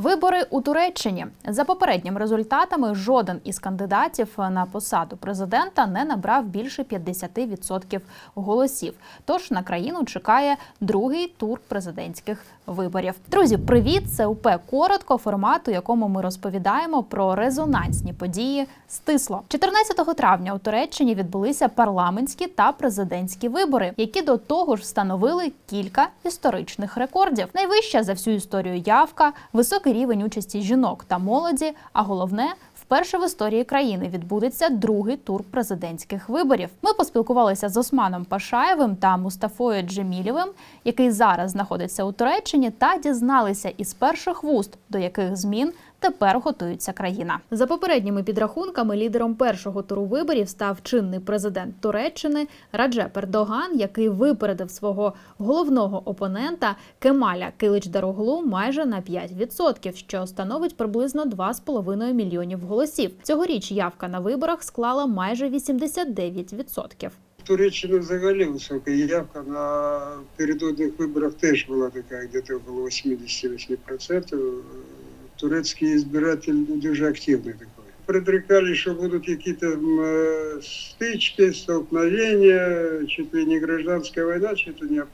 Вибори у Туреччині за попередніми результатами жоден із кандидатів на посаду президента не набрав більше 50% голосів. Тож на країну чекає другий тур президентських виборів. Друзі, привіт! Це УП коротко формат, у якому ми розповідаємо про резонансні події стисло. 14 травня у Туреччині відбулися парламентські та президентські вибори, які до того ж встановили кілька історичних рекордів. Найвища за всю історію явка, високий рівень участі жінок та молоді. А головне, вперше в історії країни відбудеться другий тур президентських виборів. Ми поспілкувалися з Османом Пашаєвим та Мустафою Джемілєвим, який зараз знаходиться у Туреччині, та дізналися із перших вуст, до яких змін тепер готується країна. За попередніми підрахунками, лідером першого туру виборів став чинний президент Туреччини Раджеп Ердоган, який випередив свого головного опонента Кемаля Килич-Дароглу майже на 5%, що становить приблизно 2,5 мільйонів голосів. Цьогоріч явка на виборах склала майже 89%. Туреччина взагалі висока явка на передодних виборах теж була така, где-то около 88%. Турецький збиратель дуже активний такий. Предрекали, що будуть якісь е, стички, столкновення, чуть ли не гражданська війна, чи то не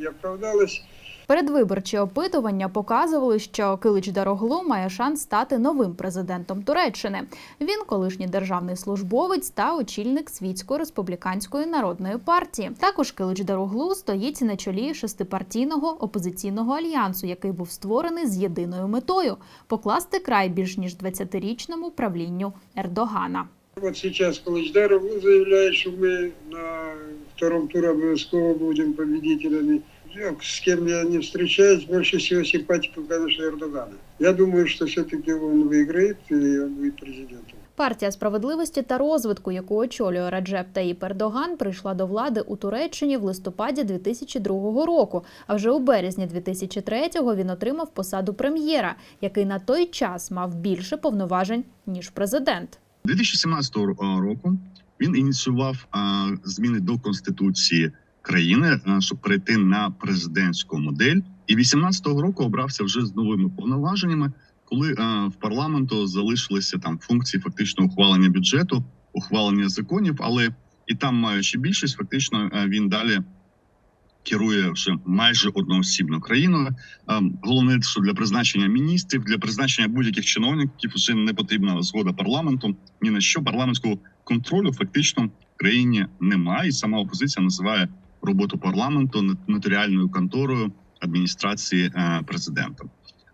не оправдалось. Передвиборчі опитування показували, що Килич Дароглу має шанс стати новим президентом Туреччини. Він колишній державний службовець та очільник світської республіканської народної партії. Також Килич Дароглу стоїть на чолі шестипартійного опозиційного альянсу, який був створений з єдиною метою покласти край більш ніж 20-річному правлінню Ердогана. Вот сейчас Калычдаров заявляет, что мы на втором туре обовязково будем победителями. С кем я не встречаюсь, больше всего симпатиков, конечно, Эрдогана. Я думаю, что все-таки он выиграет и он будет президентом. Партія справедливості та розвитку, яку очолює Раджеп Таїп Ердоган, прийшла до влади у Туреччині в листопаді 2002 року. А вже у березні 2003-го він отримав посаду прем'єра, який на той час мав більше повноважень ніж президент. 2017 року він ініціював зміни до конституції країни, щоб перейти на президентську модель. І 18-го року обрався вже з новими повноваженнями, коли а, в парламенту залишилися там функції фактично ухвалення бюджету, ухвалення законів, але і там, маючи більшість, фактично а, він далі керує вже майже одноосібно країною. Головне, що для призначення міністрів, для призначення будь-яких чиновників вже не потрібна згода парламенту. Ні на що парламентського контролю фактично в країні немає. І сама опозиція називає роботу парламенту нотаріальною конторою адміністрації е, президента.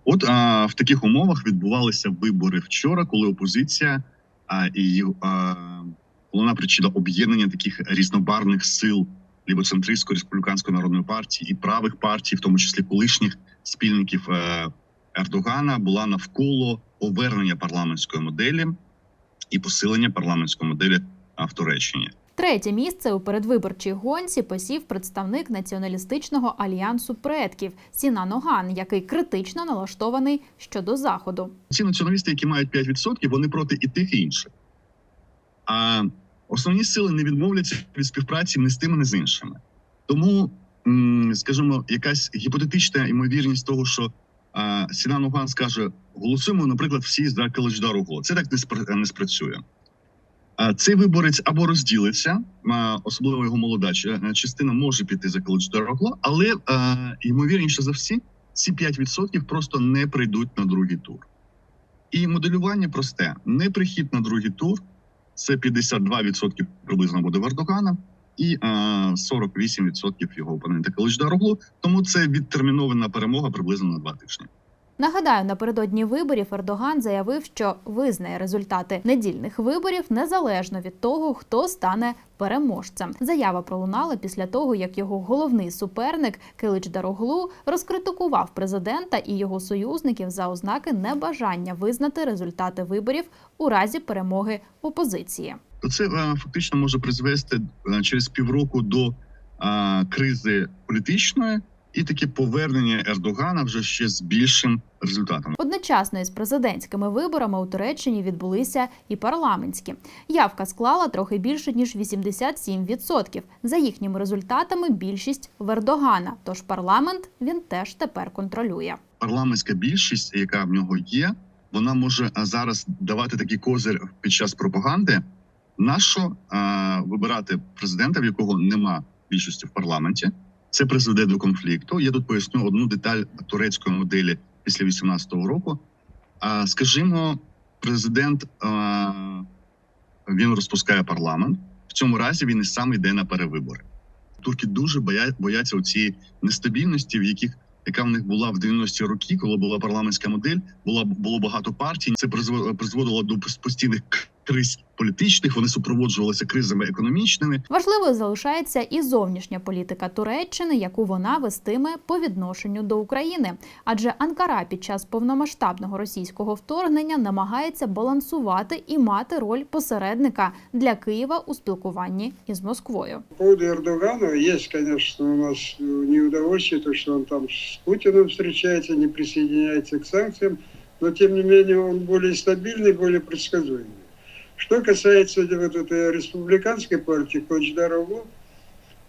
От а, в таких умовах відбувалися вибори вчора, коли опозиція а, і її а, головна причина об'єднання таких різнобарних сил лівоцентристської республіканської народної партії і правих партій, в тому числі колишніх спільників е, Ердогана, була навколо повернення парламентської моделі і посилення парламентської моделі в Туреччині. Третє місце у передвиборчій гонці посів представник націоналістичного альянсу предків Сінан Оган, який критично налаштований щодо заходу. Ці націоналісти, які мають 5%, вони проти і тих, і інших. А основні сили не відмовляться від співпраці ні з тими, ні з іншими. Тому, скажімо, якась гіпотетична ймовірність того, що а, Сінан Оган скаже: голосуємо, наприклад, всі за Каличдаругло. Це так не не спрацює. Цей виборець або розділиться, особливо його молода частина може піти за Каличдаругло, але ймовірніше за всі, ці 5% просто не прийдуть на другий тур. І моделювання просте: неприхід на другий тур це 52% приблизно буде в Ердогана, і а, 48% його опонента Каличдароглу. Тому це відтермінована перемога приблизно на два тижні. Нагадаю, напередодні виборів Ердоган заявив, що визнає результати недільних виборів незалежно від того, хто стане переможцем. Заява пролунала після того, як його головний суперник Килич Дароглу розкритикував президента і його союзників за ознаки небажання визнати результати виборів у разі перемоги опозиції. Це е, фактично може призвести е, через півроку до кризи політичної і таке повернення Ердогана вже ще з більшим результатом. Одночасно із президентськими виборами у Туреччині відбулися і парламентські. Явка склала трохи більше ніж 87%. За їхніми результатами більшість в Ердогана. Тож парламент він теж тепер контролює. парламентська більшість, яка в нього є, вона може зараз давати такий козир під час пропаганди. Нащо вибирати президента, в якого нема більшості в парламенті? Це призведе до конфлікту. Я тут поясню одну деталь турецької моделі після 18-го року. А скажімо, президент він розпускає парламент. В цьому разі він і сам йде на перевибори. Турки дуже бояться цієї нестабільності, в яких яка в них була в 90-ті роки, коли була парламентська модель, була було багато партій. Це призво- призводило до постійних криз політичних. Вони супроводжувалися кризами економічними. Важливою залишається і зовнішня політика Туреччини, яку вона вестиме по відношенню до України. Адже Анкара під час повномасштабного російського вторгнення намагається балансувати і мати роль посередника для Києва у спілкуванні із Москвою. По поводу Эрдогана есть, конечно, у нас э, неудовольствие, то, что он там с Путиным встречается, не присоединяется к санкциям, но тем не менее он более стабильный, более предсказуемый. Что касается вот этой республиканской партии Кочдарову,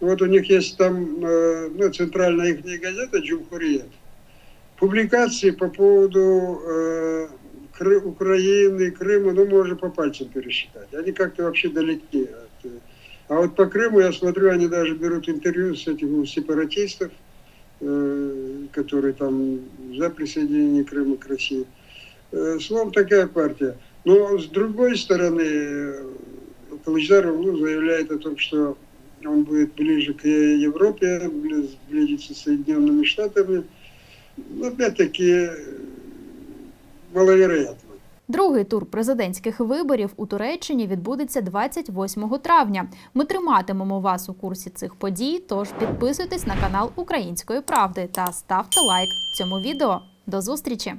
вот у них есть там э, ну, центральная их газета «Джумхуриет». Публикации по поводу э, Украины, Крыма, ну, можно по пальцам пересчитать. Они как-то вообще далеки от... э, а вот по Крыму, я смотрю, они даже берут интервью с этих сепаратистов, э, которые там за присоединение Крыма к России. Э, словом, такая партия. Но с другой стороны, э, Калычдаров ну, заявляет о том, что он будет ближе к Европе, близ- близится с Соединенными Штатами. Ну, опять-таки, э, маловероятно. Другий тур президентських виборів у Туреччині відбудеться 28 травня. Ми триматимемо вас у курсі цих подій. Тож підписуйтесь на канал Української правди та ставте лайк цьому відео. До зустрічі!